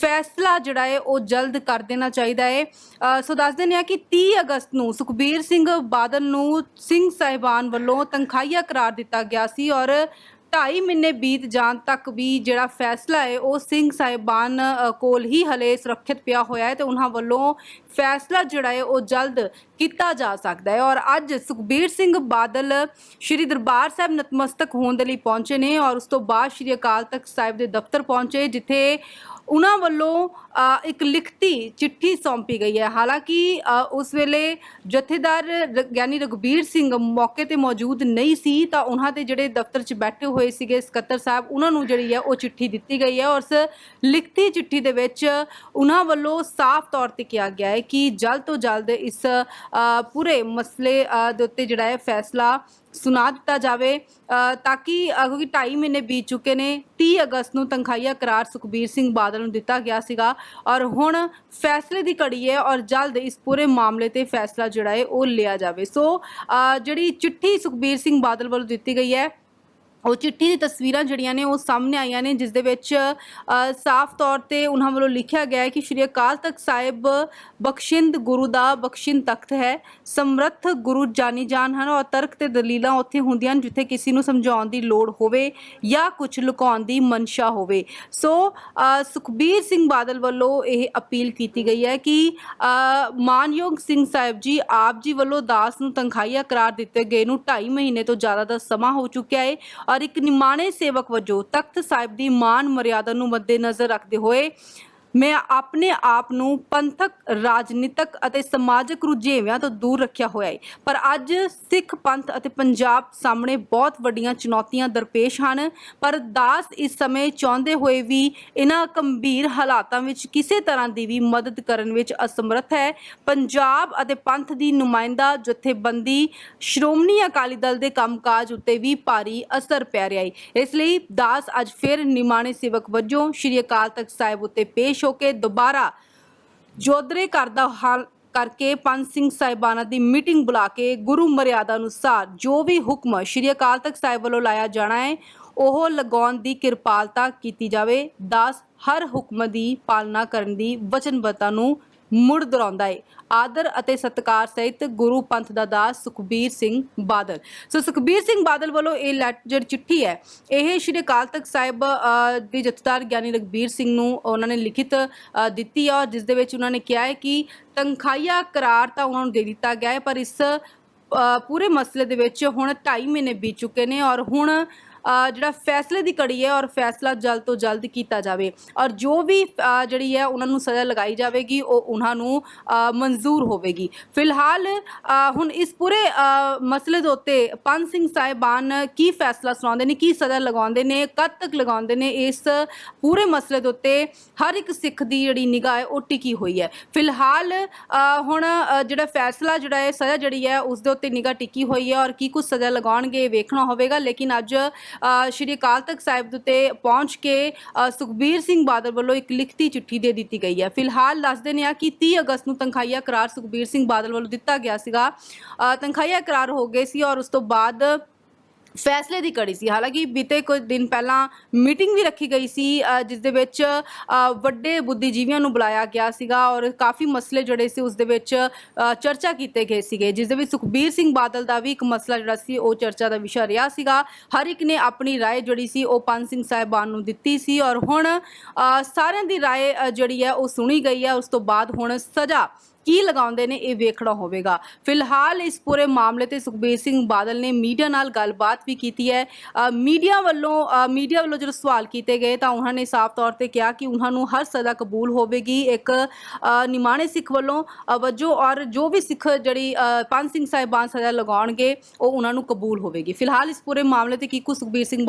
ਫੈਸਲਾ ਜਿਹੜਾ ਹੈ ਉਹ ਜਲਦ ਕਰ ਦੇਣਾ ਚਾਹੀਦਾ ਹੈ। ਸੋ ਦੱਸ ਦਿੰਦੇ ਹਾਂ ਕਿ 30 ਅਗਸਤ ਨੂੰ ਸੁਖਬੀਰ ਸਿੰਘ ਬਾਦਲ ਨੂੰ ਸਿੰਘ ਸਾਹਿਬਾਨ ਵੱਲੋਂ ਤਨਖਾਹੀਆ ਕਰਾਰ ਦਿੱਤਾ ਗਿਆ ਸੀ ਔਰ ਢਾਈ ਮਹੀਨੇ ਬੀਤ ਜਾਣ ਤੱਕ ਵੀ ਜਿਹੜਾ ਫੈਸਲਾ ਹੈ ਉਹ ਸਿੰਘ ਸਾਹਿਬਾਨ ਕੋਲ ਹੀ ਹਲੇ ਸੁਰੱਖਿਅਤ ਪਿਆ ਹੋਇਆ ਹੈ ਤੇ ਉਹਨਾਂ ਵੱਲੋਂ ਫੈਸਲਾ ਜਿਹੜਾ ਹੈ ਉਹ ਜਲਦ ਕੀਤਾ ਜਾ ਸਕਦਾ ਹੈ। ਔਰ ਅੱਜ ਸੁਖਬੀਰ ਸਿੰਘ ਬਾਦਲ ਸ਼੍ਰੀ ਦਰਬਾਰ ਸਾਹਿਬ ਨਤਮਸਤਕ ਹੋਣ ਦੇ ਲਈ ਪਹੁੰਚੇ ਨੇ ਔਰ ਉਸ ਤੋਂ ਬਾਅਦ ਸ਼੍ਰੀ ਅਕਾਲ ਤਖਤ ਸਾਹਿਬ ਦੇ ਦਫ਼ਤਰ ਪਹੁੰਚੇ, ਜਿੱਥੇ ਉਹਨਾਂ ਵੱਲੋਂ ਇੱਕ ਲਿਖਤੀ ਚਿੱਠੀ ਸੌਂਪੀ ਗਈ ਹੈ। ਹਾਲਾਂਕਿ ਉਸ ਵੇਲੇ ਜਥੇਦਾਰ ਰ- ਗਿਆਨੀ ਰਘਬੀਰ ਸਿੰਘ ਮੌਕੇ ਤੇ ਮੌਜੂਦ ਨਹੀਂ ਸੀ, ਤਾਂ ਉਹਨਾਂ ਦੇ ਜਿਹੜੇ ਦਫ਼ਤਰ 'ਚ ਬੈਠੇ ਹੋਏ ਸੀਗੇ ਸਕੱਤਰ ਸਾਹਿਬ, ਉਹਨਾਂ ਨੂੰ ਜਿਹੜੀ ਹੈ ਉਹ ਚਿੱਠੀ ਦਿੱਤੀ ਗਈ ਹੈ। ਔਰ ਉਸ ਲਿਖਤੀ ਚਿੱਠੀ ਦੇ ਵਿੱਚ ਉਹਨਾਂ ਵੱਲੋਂ ਸਾਫ਼ ਤੌਰ ਤੇ ਕਿਹਾ ਗਿਆ ਹੈ ਕਿ ਜਲਦ ਤੋਂ ਜਲਦ ਇਸ ਪੂਰੇ ਮਸਲੇ ਦੇ ਉੱਤੇ ਜਿਹੜਾ ਹੈ ਫੈਸਲਾ ਸੁਣਾ ਦਿੱਤਾ ਜਾਵੇ। ਤਾਂ ਕਿ ਕਿਉਂਕਿ 2.5 ਮਹੀਨੇ ਬੀਤ ਚੁੱਕੇ ਨੇ 30 ਅਗਸਤ ਨੂੰ ਤਨਖਾਹੀਆ ਕਰਾਰ ਸੁਖਬੀਰ ਸਿੰਘ ਬਾਦਲ ਨੂੰ ਦਿੱਤਾ ਗਿਆ ਸੀਗਾ। ਔਰ ਹੁਣ ਫੈਸਲੇ ਦੀ ਘੜੀ ਹੈ ਔਰ ਜਲਦ ਇਸ ਪੂਰੇ ਮਾਮਲੇ ਤੇ ਫੈਸਲਾ ਜਿਹੜਾ ਹੈ ਉਹ ਲਿਆ ਜਾਵੇ। ਸੋ ਜਿਹੜੀ ਚਿੱਠੀ ਸੁਖਬੀਰ ਸਿੰਘ ਬਾਦਲ ਵੱਲੋਂ ਦਿੱਤੀ ਗਈ ਹੈ ਉਹ ਚਿੱਠੀ ਦੀ ਤਸਵੀਰਾਂ ਜਿਹੜੀਆਂ ਨੇ ਉਹ ਸਾਹਮਣੇ ਆਈਆਂ ਨੇ, ਜਿਸ ਦੇ ਵਿੱਚ ਸਾਫ਼ ਤੌਰ ਤੇ ਉਹਨਾਂ ਵੱਲੋਂ ਲਿਖਿਆ ਗਿਆ ਹੈ ਕਿ ਸ਼੍ਰੀ ਅਕਾਲ ਤਖਤ ਸਾਹਿਬ ਬਖਸ਼ਿੰਦ ਗੁਰੂ ਦਾ ਬਖਸ਼ਿੰਦ ਤਖਤ ਹੈ। ਸਮਰੱਥ ਗੁਰੂ ਜਾਨੀ ਜਾਨ ਹਨ ਔਰ ਤਰਕ ਤੇ ਦਲੀਲਾਂ ਉੱਥੇ ਹੁੰਦੀਆਂ ਹਨ ਜਿੱਥੇ ਕਿਸੇ ਨੂੰ ਸਮਝਾਉਣ ਦੀ ਲੋੜ ਹੋਵੇ ਜਾਂ ਕੁਝ ਲੁਕਾਉਣ ਦੀ ਮਨਸ਼ਾ ਹੋਵੇ। ਸੋ ਸੁਖਬੀਰ ਸਿੰਘ ਬਾਦਲ ਵੱਲੋਂ ਇਹ ਅਪੀਲ ਕੀਤੀ ਗਈ ਹੈ ਕਿ ਮਾਨਯੋਗ ਸਿੰਘ ਸਾਹਿਬ ਜੀ ਆਪ ਜੀ ਵੱਲੋਂ ਦਾਸ ਨੂੰ ਤਨਖਾਹੀਆ ਕਰਾਰ ਦਿੱਤੇ ਗਏ ਨੂੰ 2.5 ਮਹੀਨੇ ਤੋਂ ਜ਼ਿਆਦਾ ਦਾ ਸਮਾਂ ਹੋ ਚੁੱਕਿਆ ਹੈ ਔਰ ਇੱਕ ਨਿਮਾਣੇ ਸੇਵਕ ਵਜੋਂ ਤਖਤ ਸਾਹਿਬ ਦੀ ਮਾਨ ਮਰਿਆਦਾ ਨੂੰ ਮੱਦੇਨਜ਼ਰ ਰੱਖਦੇ ਹੋਏ ਮੈਂ ਆਪਣੇ ਆਪ ਨੂੰ ਪੰਥਕ, ਰਾਜਨੀਤਿਕ ਅਤੇ ਸਮਾਜਿਕ ਰੁਝੇਵਿਆਂ ਤੋਂ ਦੂਰ ਰੱਖਿਆ ਹੋਇਆ ਹੈ ਪਰ ਅੱਜ ਸਿੱਖ ਪੰਥ ਅਤੇ ਪੰਜਾਬ ਸਾਹਮਣੇ ਬਹੁਤ ਵੱਡੀਆਂ ਚੁਣੌਤੀਆਂ ਦਰਪੇਸ਼ ਹਨ। ਪਰ ਦਾਸ ਇਸ ਸਮੇਂ ਚਾਹੁੰਦੇ ਹੋਏ ਵੀ ਇਹਨਾਂ ਗੰਭੀਰ ਹਾਲਾਤਾਂ ਵਿੱਚ ਕਿਸੇ ਤਰ੍ਹਾਂ ਦੀ ਵੀ ਮਦਦ ਕਰਨ ਵਿੱਚ ਅਸਮਰੱਥ ਹੈ। ਪੰਜਾਬ ਅਤੇ ਪੰਥ ਦੀ ਨੁਮਾਇੰਦਾ, ਜਥੇਬੰਦੀ, ਸ਼੍ਰੋਮਣੀ ਅਕਾਲੀ ਦਲ ਦੇ ਕੰਮਕਾਜ ਉੱਤੇ ਵੀ ਭਾਰੀ ਅਸਰ ਪੈ ਰਿਹਾ ਹੈ ਇਸ ਲਈ ਦਾਸ ਅੱਜ ਫਿਰ ਨਿਮਾਣੇ ਸੇਵਕ ਵਜੋਂ ਸ਼੍ਰੀ ਅਕਾਲ ਤਖਤ ਸਾਹਿਬ ਉੱਤੇ ਪੇਸ਼ ਹੋ ਕੇ ਦੁਬਾਰਾ ਜੋਦਰੇ ਕਰਦਾ ਹਾਲ ਕਰਕੇ ਪੰਜ ਸਿੰਘ ਸਾਹਿਬਾਨਾਂ ਦੀ ਮੀਟਿੰਗ ਬੁਲਾ ਕੇ ਗੁਰੂ ਮਰਿਆਦਾ ਅਨੁਸਾਰ ਜੋ ਵੀ ਹੁਕਮ ਸ਼੍ਰੀ ਅਕਾਲ ਤਖਤ ਸਾਹਿਬ ਵੱਲੋਂ ਲਾਇਆ ਜਾਣਾ ਹੈ, ਉਹ ਲਗਾਉਣ ਦੀ ਕਿਰਪਾਲਤਾ ਕੀਤੀ ਜਾਵੇ। ਦਾਸ ਹਰ ਹੁਕਮ ਦੀ ਪਾਲਣਾ ਕਰਨ ਦੀ ਵਚਨਬੱਧਤਾ ਨੂੰ ਮੁੜ ਦੁਹਰਾਉਂਦਾ ਹੈ ਆਦਰ ਅਤੇ ਸਤਿਕਾਰ ਸਹਿਤ ਗੁਰੂ ਪੰਥ ਦਾ ਦਾਸ ਸੁਖਬੀਰ ਸਿੰਘ ਬਾਦਲ। ਸੋ ਸੁਖਬੀਰ ਸਿੰਘ ਬਾਦਲ ਵੱਲੋਂ ਇਹ ਲੈਟ- ਜਿਹੜੀ ਚਿੱਠੀ ਹੈ ਇਹ ਸ਼੍ਰੀ ਅਕਾਲ ਤਖਤ ਸਾਹਿਬ ਅ, ਦੇ ਜਥੇਦਾਰ ਗਿਆਨੀ ਰਘਬੀਰ ਸਿੰਘ ਨੂੰ ਉਹਨਾਂ ਨੇ ਲਿਖਿਤ ਦਿੱਤੀ ਹੈ ਔਰ ਜਿਸ ਦੇ ਵਿੱਚ ਉਹਨਾਂ ਨੇ ਕਿਹਾ ਹੈ ਕਿ ਤਨਖਾਹੀਆ ਕਰਾਰ ਤਾਂ ਉਹਨਾਂ ਨੂੰ ਦੇ ਦਿੱਤਾ ਗਿਆ ਹੈ ਪਰ ਇਸ ਪੂਰੇ ਮਸਲੇ ਦੇ ਵਿੱਚ ਹੁਣ 2.5 ਮਹੀਨੇ ਬੀਤ ਚੁੱਕੇ ਨੇ ਔਰ ਹੁਣ ਜਿਹੜਾ ਫੈਸਲੇ ਦੀ ਕੜੀ ਹੈ ਔਰ ਫੈਸਲਾ ਜਲਦ ਤੋਂ ਜਲਦ ਕੀਤਾ ਜਾਵੇ। ਔਰ ਜੋ ਵੀ ਜਿਹੜੀ ਹੈ ਉਹਨਾਂ ਨੂੰ ਸਜ਼ਾ ਲਗਾਈ ਜਾਵੇਗੀ, ਉਹ ਉਹਨਾਂ ਨੂੰ ਮਨਜ਼ੂਰ ਹੋਵੇਗੀ। ਫਿਲਹਾਲ ਹੁਣ ਇਸ ਪੂਰੇ ਮਸਲੇ ਦੇ ਉੱਤੇ ਪੰਜ ਸਿੰਘ ਸਾਹਿਬਾਨ ਕੀ ਫੈਸਲਾ ਸੁਣਾਉਂਦੇ ਨੇ, ਕੀ ਸਜ਼ਾ ਲਗਾਉਂਦੇ ਨੇ, ਕਦ ਤੱਕ ਲਗਾਉਂਦੇ ਨੇ, ਇਸ ਪੂਰੇ ਮਸਲੇ ਦੇ ਉੱਤੇ ਹਰ ਇੱਕ ਸਿੱਖ ਦੀ ਜਿਹੜੀ ਨਿਗਾਹ ਹੈ, ਉਹ ਟਿਕੀ ਹੋਈ ਹੈ। ਫਿਲਹਾਲ ਹੁਣ ਜਿਹੜਾ ਫੈਸਲਾ ਜਿਹੜਾ ਹੈ, ਸਜ਼ਾ ਜਿਹੜੀ ਹੈ, ਉਸ ਦੇ ਉੱਤੇ ਨਿਗਾਹ ਟਿਕੀ ਹੋਈ ਹੈ ਔਰ ਕੀ ਕੁਝ ਸਜ਼ਾ ਲਗਾਉਣਗੇ ਇਹ ਵੇਖਣਾ ਹੋਵੇਗਾ। ਲੇਕਿਨ ਅੱਜ ਸ਼੍ਰੀ ਅਕਾਲ ਤਖਤ ਸਾਹਿਬ ਦੇ ਉੱਤੇ ਪਹੁੰਚ ਕੇ ਅ, ਸੁਖਬੀਰ ਸਿੰਘ ਬਾਦਲ ਵੱਲੋਂ ਇੱਕ ਲਿਖਤੀ ਚਿੱਠੀ ਦੇ ਦਿੱਤੀ ਗਈ ਹੈ। ਫਿਲਹਾਲ ਦੱਸ ਦਿੰਦੇ ਹਾਂ ਕਿ 30 ਅਗਸਤ ਨੂੰ ਤਨਖਾਹੀਆ ਕਰਾਰ ਸੁਖਬੀਰ ਸਿੰਘ ਬਾਦਲ ਵੱਲੋਂ ਦਿੱਤਾ ਗਿਆ ਸੀਗਾ। ਅ, ਤਨਖਾਹੀਆ ਕਰਾਰ ਹੋ ਗਏ ਸੀ ਔਰ ਉਸ ਤੋਂ ਬਾਅਦ ਫੈਸਲੇ ਦੀ ਕੜੀ ਸੀ ਹਾਲਾਂਕਿ ਬੀਤੇ ਕੁਝ ਦਿਨ ਪਹਿਲਾਂ ਮੀਟਿੰਗ ਵੀ ਰੱਖੀ ਗਈ ਸੀ ਅ, ਜਿਸ ਦੇ ਵਿੱਚ ਅ, ਵੱਡੇ ਬੁੱਧੀਜੀਵੀਆਂ ਨੂੰ ਬੁਲਾਇਆ ਗਿਆ ਸੀਗਾ ਔਰ ਕਾਫੀ ਮਸਲੇ ਜਿਹੜੇ ਸੀ ਉਸ ਦੇ ਵਿੱਚ ਅ, ਚਰਚਾ ਕੀਤੇ ਗਏ ਸੀਗੇ ਜਿਸ ਦੇ ਵਿੱਚ ਸੁਖਬੀਰ ਸਿੰਘ ਬਾਦਲ ਦਾ ਵੀ ਇੱਕ ਮਸਲਾ ਜਿਹੜਾ ਸੀ ਉਹ ਚਰਚਾ ਦਾ ਵਿਸ਼ਾ ਰਿਹਾ ਸੀਗਾ ਹਰ ਇੱਕ ਨੇ ਆਪਣੀ رائے ਜਿਹੜੀ ਸੀ ਉਹ ਪੰਜ ਸਿੰਘ ਸਾਹਿਬਾਨ ਨੂੰ ਦਿੱਤੀ ਸੀ ਔਰ ਹੁਣ ਅ, ਸਾਰਿਆਂ ਦੀ رائے ਅ, ਜਿਹੜੀ ਹੈ ਉਹ ਸੁਣੀ ਗਈ ਹੈ ਉਸ ਤੋਂ ਬਾਅਦ ਹੁਣ ਸਜ਼ਾ ਕੀ ਲਗਾਉਂਦੇ ਨੇ ਇਹ ਵੇਖਣਾ ਹੋਵੇਗਾ। ਫਿਲਹਾਲ ਇਸ ਪੂਰੇ ਮਾਮਲੇ ਤੇ ਸੁਖਬੀਰ ਸਿੰਘ ਬਾਦਲ ਨੇ ਮੀਡੀਆ ਨਾਲ ਗੱਲਬਾਤ ਵੀ ਕੀਤੀ ਹੈ। ਮੀਡੀਆ ਵੱਲੋਂ ਮੀਡੀਆ ਵੱਲੋਂ ਜਦੋਂ ਸਵਾਲ ਕੀਤੇ ਗਏ ਤਾਂ ਉਹਨਾਂ ਨੇ ਸਾਫ਼ ਤੌਰ ਤੇ ਕਿਹਾ ਕਿ ਉਹਨਾਂ ਨੂੰ ਹਰ ਸਜ਼ਾ ਕਬੂਲ ਹੋਵੇਗੀ। ਇੱਕ ਨਿਮਾਣੇ ਸਿੱਖ ਵੱਲੋਂ ਵਜੋਂ ਔਰ ਜੋ ਵੀ ਸਿੱਖ ਜਿਹੜੀ ਪੰਜ ਸਿੰਘ ਸਾਹਿਬਾਨ ਸਜ਼ਾ ਲਗਾਉਣਗੇ, ਉਹ ਉਹਨਾਂ ਨੂੰ ਕਬੂਲ ਹੋਵੇਗੀ। ਫਿਲਹਾਲ ਇਸ ਪੂਰੇ ਮਾਮਲੇ ਤੇ ਕੀ ਕੁਝ ਸੁਖਬੀਰ ਸਿੰਘ